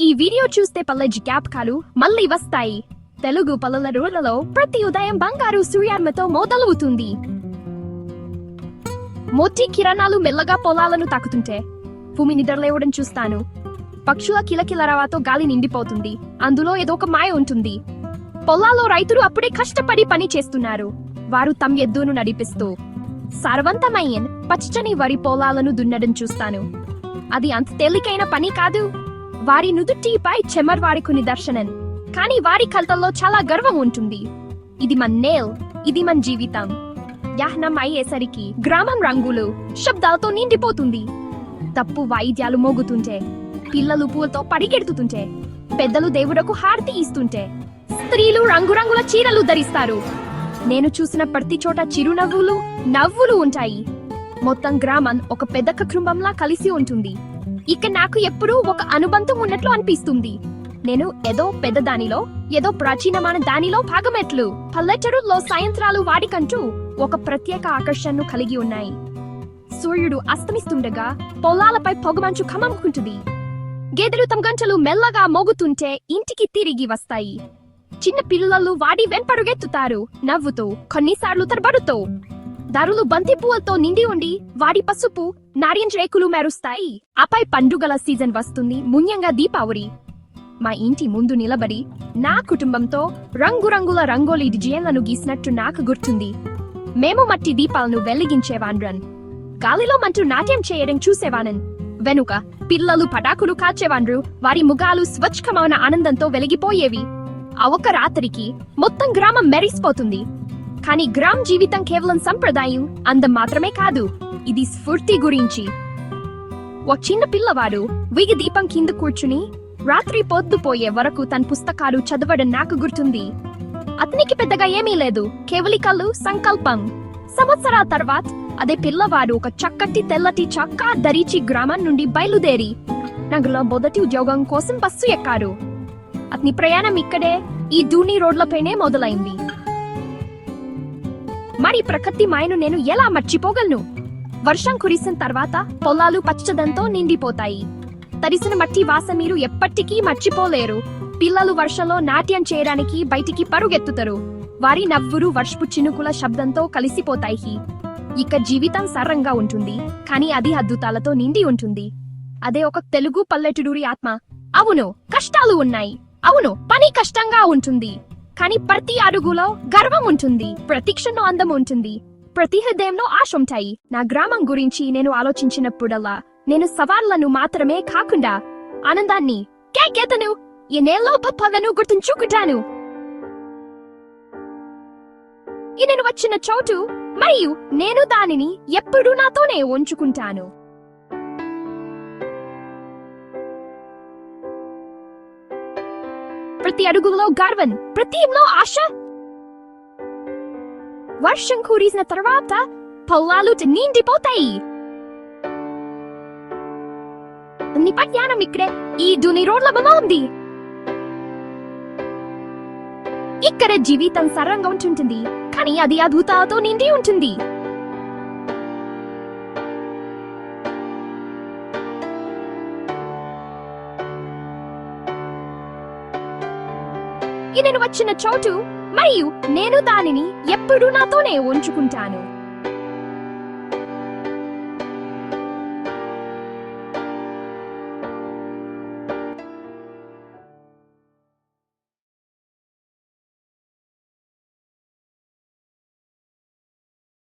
ఈ వీడియో చూస్తే పల్లె జ్ఞాపకాలు మళ్ళీ వస్తాయి. తెలుగు పల్లెల రోజులలో ప్రతి ఉదయం బంగారు సూర్యార్మతో మొదలవుతుంది. మోతి కిరణాలు మెల్లగా పొలాలను తాకుతుంటే భూమి నిద్రలేవడం చూస్తాను. పక్షుల కిలకిల రవాతో గాలి నిండిపోతుంది. అందులో ఏదో ఒక మాయ ఉంటుంది. పొలాల్లో రైతులు అప్పుడే కష్టపడి పని చేస్తున్నారు. వారు తమ ఎద్దును నడిపిస్తూ సారవంతమైన పచ్చని వరి పొలాలను దున్నడం చూస్తాను. అది అంత తేలికైన పని కాదు. వారి నుదుటిపై చెమర్ వారికి నిదర్శనం కానీ వారి కలతల్లో చాలా గర్వం ఉంటుంది. ఇది మన నేల్ ఇది మన జీవితం. యాహ్నం అయ్యేసరికి గ్రామం రంగులు శబ్దాలతో నిండిపోతుంది. తప్పు వాయిద్యాలు మోగుతుంటే పిల్లలు పూలతో పరిగెడుతుంటే పెద్దలు దేవుడకు హారతి ఇస్తుంటే స్త్రీలు రంగురంగుల చీరలు ధరిస్తారు. నేను చూసిన ప్రతి చోట చిరునవ్వులు నవ్వులు ఉంటాయి. మొత్తం గ్రామం ఒక పెద్ద కుటుంబంలా కలిసి ఉంటుంది. ఇక నాకు ఎప్పుడూ ఒక అనుబంధం ఉన్నట్లు అనిపిస్తుంది. నేను ఏదో పెద్ద దానిలో ఏదో ప్రాచీనమైన దానిలో భాగమెట్లు. పల్లెటూరులో సాయంత్రాలు వాడికంటూ ఒక ప్రత్యేక ఆకర్షణను కలిగి ఉన్నాయి. సూర్యుడు అస్తమిస్తుండగా పొలాలపై పొగమంచు కమముకుంటుంది గేదెలు తమ గంటలు మెల్లగా మోగుతుంటే ఇంటికి తిరిగి వస్తాయి. చిన్న పిల్లలు వాడి వెంపరుగెత్తుతారు నవ్వుతూ కొన్నిసార్లు తరబడుతూ దారులు బంతి పువ్వులతో నిండి ఉండి వాడి పసుపు నారింజ రేకులు మెరుస్తాయి. ఆపై పండుగల సీజన్ వస్తుంది. మున్యంగా దీపావళి. మా ఇంటి ముందు నిలబడి నా కుటుంబంతో రంగురంగుల రంగోలీ డిజైన్లను గీసినట్టు నాకు గుర్తుంది. మేము మట్టి దీపాలను వెలిగించేవాన్రన్ గాలిలో మంటూ నాట్యం చేయడం చూసేవానన్ వెనుక పిల్లలు పటాకులు కాల్చేవాన్రు వారి ముఖాలు స్వచ్ఛమైన ఆనందంతో వెలిగిపోయేవి. ఆ ఒక్క రాత్రికి మొత్తం గ్రామం మెరిసిపోతుంది. కానీ గ్రామ్ జీవితం కేవలం సంప్రదాయం అందం మాత్రమే కాదు. ఇది స్ఫూర్తి గురించి. ఓ చిన్న పిల్లవాడు విగి దీపం కింద కూర్చుని రాత్రి పొద్దుపోయే వరకు తన పుస్తకాలు చదవడం నాకు గుర్తుంది. అతనికి పెద్దగా ఏమీ లేదు కేవలికలు సంకల్పం. సంవత్సరాల తర్వాత అదే పిల్లవాడు ఒక చక్కటి తెల్లటి చక్కా ధరించి గ్రామం నుండి బయలుదేరి నగలో మొదటి ఉద్యోగం కోసం బస్సు ఎక్కారు అతని ప్రయాణం ఇక్కడే ఈ దూని రోడ్లపైనే మొదలైంది. మరి ప్రకృతి మాయను నేను ఎలా మర్చిపోగలను? వర్షం కురిసిన తర్వాత పొలాలు పచ్చదంతో నిండిపోతాయి. తడిసిన మట్టి వాస మీరు ఎప్పటికీ మర్చిపోలేరు. పిల్లలు వర్షంలో నాట్యం చేయడానికి బయటికి పరుగెత్తుతారు. వారి నవ్వురు వర్షపు చినుకుల శబ్దంతో కలిసిపోతాయి. ఇక జీవితం సర్రంగా ఉంటుంది కానీ అది అద్భుతాలతో నిండి ఉంటుంది. అదే ఒక తెలుగు పల్లెటూరి ఆత్మ. అవును కష్టాలు ఉన్నాయి. అవును పని కష్టంగా ఉంటుంది. కానీ ప్రతి అడుగులో గర్వం ఉంటుంది ప్రతి క్షణం అందం ఉంటుంది. ప్రతి హృదయంలో ఆశ ఉంటాయి. నా గ్రామం గురించి నేను ఆలోచించినప్పుడల్లా నేను సవాళ్ళను మాత్రమే కాకుండా ఆనందాన్ని కేకేతను ఈ నేలలో పప్పలను గుర్తుంచుకుంటాను. ఈ నేను వచ్చిన చోటు మరియు నేను దానిని ఎప్పుడూ నాతోనే ఉంచుకుంటాను. ప్రతి అడుగులో గర్వం ప్రతిలో ఆశ. వర్షం కురిసిన తర్వాత పొలాలు నిండిపోతాయి. నిపట్యానం ఇక్కడే ఈ దుని రోడ్ల బొమ్మ ఉంది. ఇక్కడ జీవితం సరంగా ఉంటుంటుంది కానీ అది అద్భుతాలతో నిండి ఉంటుంది. ఈ నేను వచ్చిన చోటు మరియు నేను దానిని ఎప్పుడూ నాతోనే ఉంచుకుంటాను.